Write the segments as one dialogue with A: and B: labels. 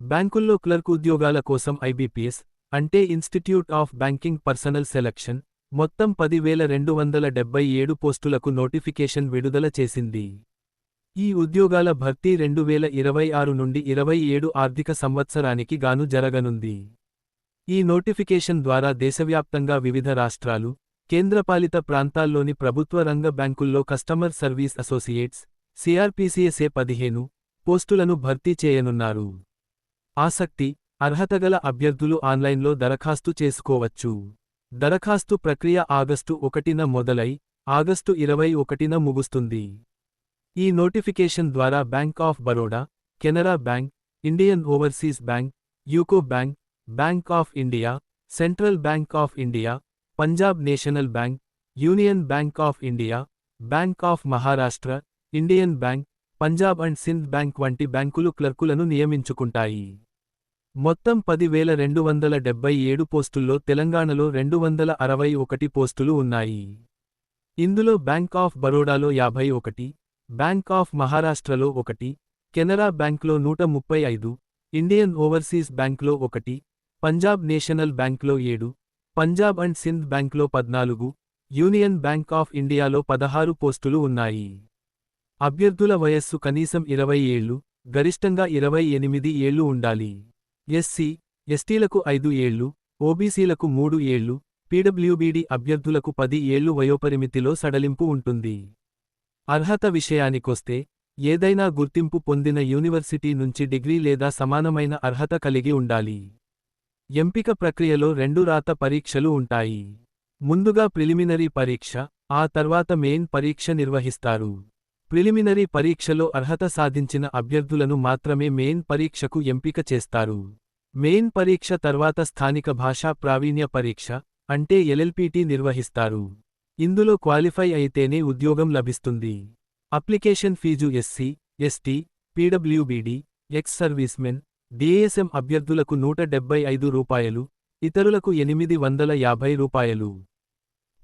A: బ్యాంకుల్లో క్లర్క్ ఉద్యోగాల కోసం ఐబీపీఎస్ అంటే institute of banking personnel selection మొత్తం పదివేల రెండు వందల డెబ్బై ఏడు పోస్టులకు నోటిఫికేషన్ విడుదల చేసింది. ఈ ఉద్యోగాల భర్తీ రెండు వేల ఇరవై ఆరు నుండి ఇరవై ఏడు ఆర్థిక సంవత్సరానికి గాను జరగనుంది. ఈ నోటిఫికేషన్ ద్వారా దేశవ్యాప్తంగా వివిధ రాష్ట్రాలు కేంద్రపాలిత ప్రాంతాల్లోని ప్రభుత్వ రంగ బ్యాంకుల్లో కస్టమర్ సర్వీస్ అసోసియేట్స్ సిఆర్పిసిఎస్ఏ పదిహేను పోస్టులను భర్తీ చేయనున్నారు. ఆసక్తి అర్హతగల అభ్యర్థులు ఆన్లైన్లో దరఖాస్తు చేసుకోవచ్చు. దరఖాస్తు ప్రక్రియ ఆగస్టు ఒకటిన మొదలై ఆగస్టు ఇరవై ఒకటిన ముగుస్తుంది. ఈ నోటిఫికేషన్ ద్వారా bank of Baroda Canara bank Indian overseas bank UCO bank bank of India central bank of India Punjab national bank union bank of India bank of Maharashtra Indian bank Punjab and Sindh bank వంటి బ్యాంకులు క్లర్కులను నియమించుకుంటాయి. మొత్తం పదివేల రెండు వందల డెబ్బై ఏడు పోస్టుల్లో తెలంగాణలో రెండు వందల అరవై ఒకటి పోస్టులు ఉన్నాయి. ఇందులో బ్యాంక్ ఆఫ్ బరోడాలో యాభై ఒకటి బ్యాంక్ ఆఫ్ మహారాష్ట్రలో ఒకటి కెనరా బ్యాంక్లో నూట ముప్పై ఐదు ఇండియన్ ఓవర్సీస్ బ్యాంక్లో ఒకటి పంజాబ్ నేషనల్ బ్యాంక్లో ఏడు పంజాబ్ అండ్ సింధ్ బ్యాంక్లో పద్నాలుగు యూనియన్ బ్యాంక్ ఆఫ్ ఇండియాలో పదహారు పోస్టులు ఉన్నాయి. అభ్యర్థుల వయస్సు కనీసం ఇరవై ఏళ్ళు గరిష్టంగా ఇరవై ఎనిమిది ఏళ్ళు ఉండాలి. ఎస్సీ ఎస్టీలకు ఐదు ఏళ్ళు ఓబీసీలకు మూడు ఏళ్ళు పీడబ్ల్యూబీడీ అభ్యర్థులకు పది ఏళ్ళు వయోపరిమితిలో సడలింపు ఉంటుంది. అర్హత విషయానికొస్తే ఏదైనా గుర్తింపు పొందిన యూనివర్సిటీ నుంచి డిగ్రీ లేదా సమానమైన అర్హత కలిగి ఉండాలి. ఎంపిక ప్రక్రియలో రెండు రాత పరీక్షలు ఉంటాయి. ముందుగా ప్రిలిమినరీ పరీక్ష ఆ తర్వాత మెయిన్ పరీక్ష నిర్వహిస్తారు. ప్రిలిమినరీ పరీక్షలో అర్హత సాధించిన అభ్యర్థులను మాత్రమే మెయిన్ పరీక్షకు ఎంపిక చేస్తారు. మెయిన్ పరీక్ష తర్వాత స్థానిక భాషా ప్రావీణ్య పరీక్ష అంటే ఎల్ఎల్పిటి నిర్వహిస్తారు. ఇందులో క్వాలిఫై అయితేనే ఉద్యోగం లభిస్తుంది. అప్లికేషన్ ఫీజు ఎస్సీ ఎస్టీ పీడబ్ల్యూబీడీ ఎక్స్ సర్వీస్మెన్ డిఏఎస్ఎం అభ్యర్థులకు నూట డెబ్బై ఐదు రూపాయలు ఇతరులకు ఎనిమిది వందల యాభై రూపాయలు.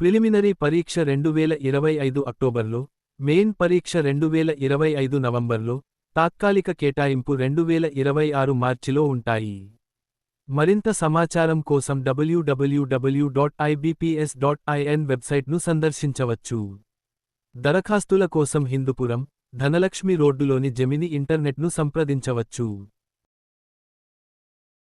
A: ప్రిలిమినరీ పరీక్ష రెండు వేల ఇరవై ఐదు అక్టోబర్లో మెయిన్ పరీక్ష రెండు వేల ఇరవై ఐదు నవంబర్లో తాత్కాలిక కేటాయింపు రెండు వేల ఇరవై ఆరు మార్చిలో ఉంటాయి. మరింత సమాచారం కోసం WWW dot IBPS dot IN వెబ్సైట్ను సందర్శించవచ్చు. దరఖాస్తుల కోసం హిందూపురం ధనలక్ష్మి రోడ్డులోని జమిని ఇంటర్నెట్ను సంప్రదించవచ్చు.